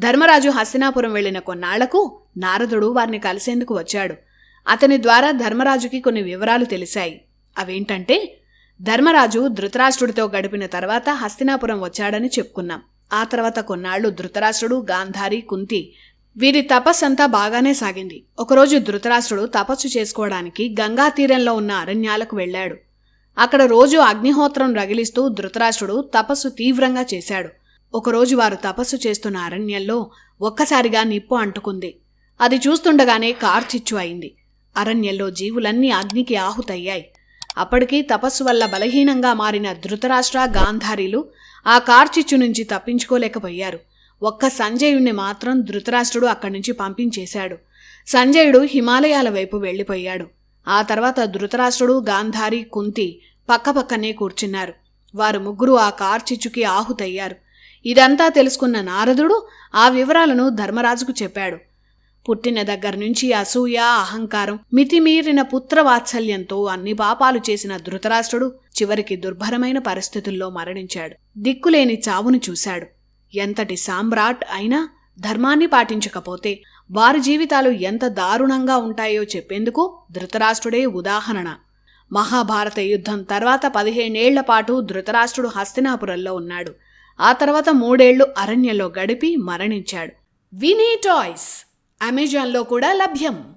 ధర్మరాజు హస్తినాపురం వెళ్ళిన కొన్నాళ్ళకు నారదుడు వారిని కలిసేందుకు వచ్చాడు. అతని ద్వారా ధర్మరాజుకి కొన్ని వివరాలు తెలిశాయి. అవేంటంటే ధర్మరాజు ధృతరాష్ట్రుడితో గడిపిన తర్వాత హస్తినాపురం వచ్చాడని చెప్పుకున్నాం. ఆ తర్వాత కొన్నాళ్ళు ధృతరాష్ట్రుడు గాంధారి కుంతి వీరి తపస్సంతా బాగానే సాగింది. ఒకరోజు ధృతరాష్ట్రుడు తపస్సు చేసుకోవడానికి గంగా తీరంలో ఉన్న అరణ్యాలకు వెళ్ళాడు. అక్కడ రోజు అగ్నిహోత్రం రగిలిస్తూ ధృతరాష్ట్రుడు తపస్సు తీవ్రంగా చేశాడు. ఒకరోజు వారు తపస్సు చేస్తున్న అరణ్యంలో ఒక్కసారిగా నిప్పు అంటుకుంది. అది చూస్తుండగానే కార్చిచ్చు అయింది. అరణ్యంలో జీవులన్నీ అగ్నికి ఆహుతయ్యాయి. అప్పటికీ తపస్సు వల్ల బలహీనంగా మారిన ధృతరాష్ట్ర గాంధారీలు ఆ కార్చిచ్చు నుంచి తప్పించుకోలేకపోయారు. ఒక్క సంజయుణ్ణి మాత్రం ధృతరాష్ట్రుడు అక్కడి నుంచి పంపించేశాడు. సంజయుడు హిమాలయాల వైపు వెళ్ళిపోయాడు. ఆ తర్వాత ధృతరాష్ట్రుడు గాంధారి కుంతి పక్కపక్కనే కూర్చున్నారు. వారు ముగ్గురు ఆ కార్చిచ్చుకి ఆహుతయ్యారు. ఇదంతా తెలుసుకున్న నారదుడు ఆ వివరాలను ధర్మరాజుకు చెప్పాడు. పుట్టిన దగ్గర నుంచి అసూయ అహంకారం మితిమీరిన పుత్రవాత్సల్యంతో అన్ని పాపాలు చేసిన ధృతరాష్ట్రుడు చివరికి దుర్భరమైన పరిస్థితుల్లో మరణించాడు. దిక్కులేని చావును చూశాడు. ఎంతటి సామ్రాట్ అయినా ధర్మాన్ని పాటించకపోతే వారి జీవితాలు ఎంత దారుణంగా ఉంటాయో చెప్పేందుకు ధృతరాష్ట్రుడే ఉదాహరణ. మహాభారత యుద్ధం తర్వాత పదిహేనేళ్ళ పాటు ధృతరాష్ట్రుడు హస్తినాపురంలో ఉన్నాడు. ఆ తర్వాత మూడేళ్ళు అరణ్యంలో గడిపి మరణించాడు. వినీ టాయ్స్ అమెజాన్లో కూడా లభ్యం.